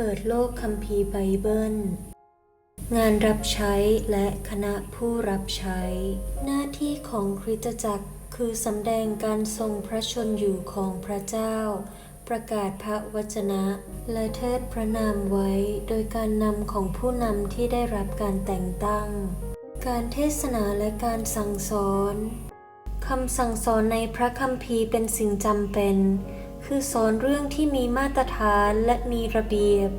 เปิดโลกคัมภีร์ไบเบิล งานรับใช้และคณะผู้รับใช้ หน้าที่ของคริสตจักรคือสำแดงการทรงพระชนอยู่ของพระเจ้า ประกาศพระวจนะ และเทิดพระนามไว้โดยการนำของผู้นำที่ได้รับการแต่งตั้ง การเทศนาและการสั่งสอนคำสั่งสอนในพระคัมภีร์เป็นสิ่งจำเป็น คือสอนเรื่องที่มีมาตรฐานและมีระเบียบ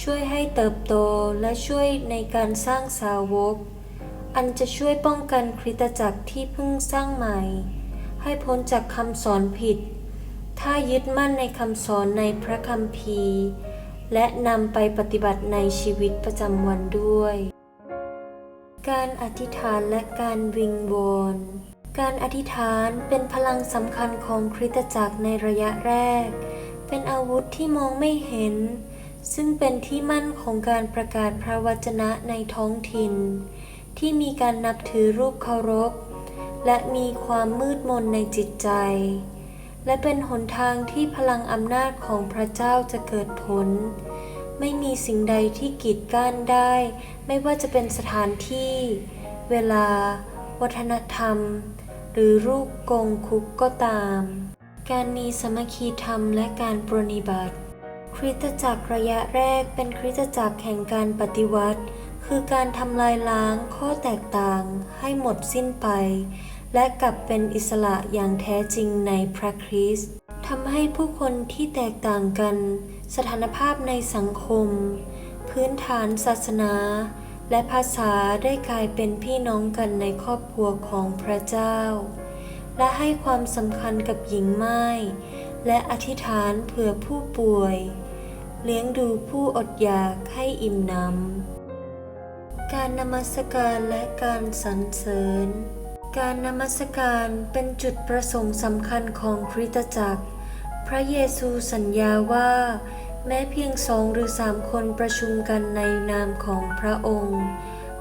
ช่วยให้เติบโตและช่วยในการสร้างสาวก อันจะช่วยป้องกันคริสตจักรที่เพิ่งสร้างใหม่ ให้พ้นจากคำสอนผิด ถ้ายึดมั่นในคำสอนในพระคัมภีร์ และนำไปปฏิบัติในชีวิตประจำวันด้วย การอธิษฐานและการวิงวอน การอธิษฐานเป็นพลังสำคัญของคริสตจักรในระยะแรก เป็นอาวุธที่มองไม่เห็น ซึ่งเป็นที่มั่นของการประกาศพระวจนะในท้องถิ่น ที่มีการนับถือรูปเคารพ และมีความมืดมนในจิตใจ และเป็นหนทางที่พลังอำนาจของพระเจ้าจะเกิดผล ไม่มีสิ่งใดที่กีดกั้นได้ ไม่ว่าจะเป็นสถานที่ เวลา วัฒนธรรม รือรูปกงคุกก็ตาม การมีสมัคคีธรรมและการปรนนิบัติ คริสตจักรระยะแรกเป็นคริสตจักรแห่งการปฏิวัติ คือการทำลายล้างข้อแตกต่างให้หมดสิ้นไป และกลับเป็นอิสระอย่างแท้จริงในพระคริสต์ทำให้ผู้คนที่แตกต่างกัน สถานภาพในสังคม พื้นฐานศาสนา และภาษาได้กลายเป็นพี่น้องกันในครอบครัวของพระเจ้า และให้ความสำคัญกับหญิงไม้และอธิษฐานเผื่อผู้ป่วย เลี้ยงดูผู้อดอยากให้อิ่มหนำการนมัสการและการสรรเสริญ การนมัสการเป็นจุดประสงค์สำคัญของคริสตจักร พระเยซูสัญญาว่า แม้เพียงสองหรือสามคนประชุมกันในนามของพระองค์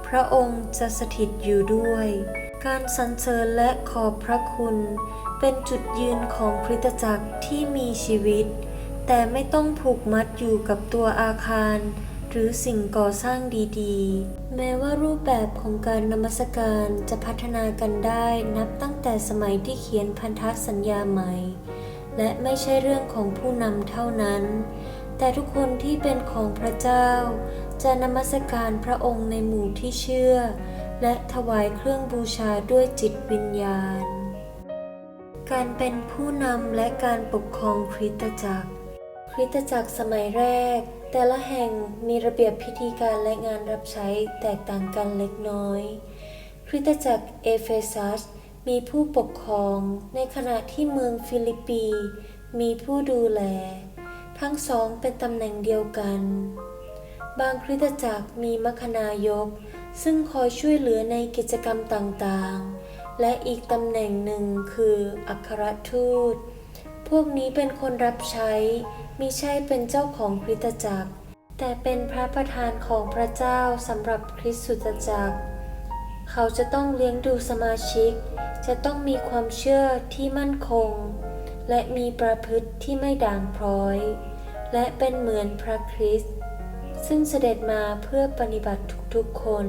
พระองค์จะสถิตอยู่ด้วย การสรรเสริญและขอบพระคุณ เป็นจุดยืนของคริสตจักรที่มีชีวิต แต่ไม่ต้องผูกมัดอยู่กับตัวอาคาร หรือสิ่งก่อสร้างดีๆ แม้ว่ารูปแบบของการนมัสการจะพัฒนากันได้นับตั้งแต่สมัยที่เขียนพันธสัญญาใหม่ และไม่ใช่เรื่องของผู้นำเท่านั้น แต่ทุกคนที่เป็นของพระเจ้า จะนมัสการพระองค์ในหมู่ที่เชื่อ และถวายเครื่องบูชาด้วยจิตวิญญาณ การเป็นผู้นำและการปกครองคริสตจักร คริสตจักรสมัยแรก แต่ละแห่งมีระเบียบพิธีการและงานรับใช้แตกต่างกันเล็กน้อย คริสตจักรเอเฟซัสมีผู้ปกครอง ในขณะที่เมืองฟิลิปปี มีผู้ดูแล ทั้งสองเป็นตำแหน่งเดียวกัน บางคริสตจักรมีมัคคณายก ซึ่งคอยช่วยเหลือในกิจกรรมต่างๆ และอีกตำแหน่งหนึ่งคืออัครทูต พวกนี้เป็นคนรับใช้มิใช่เป็นเจ้าของคริสตจักร แต่เป็นพระประธานของพระเจ้าสำหรับคริสตจักร เขาจะต้องเลี้ยงดูสมาชิก จะต้องมีความเชื่อที่มั่นคง และมีประพฤติที่ไม่ด่างพร้อย และเป็นเหมือนพระคริสต์ซึ่งเสด็จมาเพื่อปฏิบัติทุกๆคน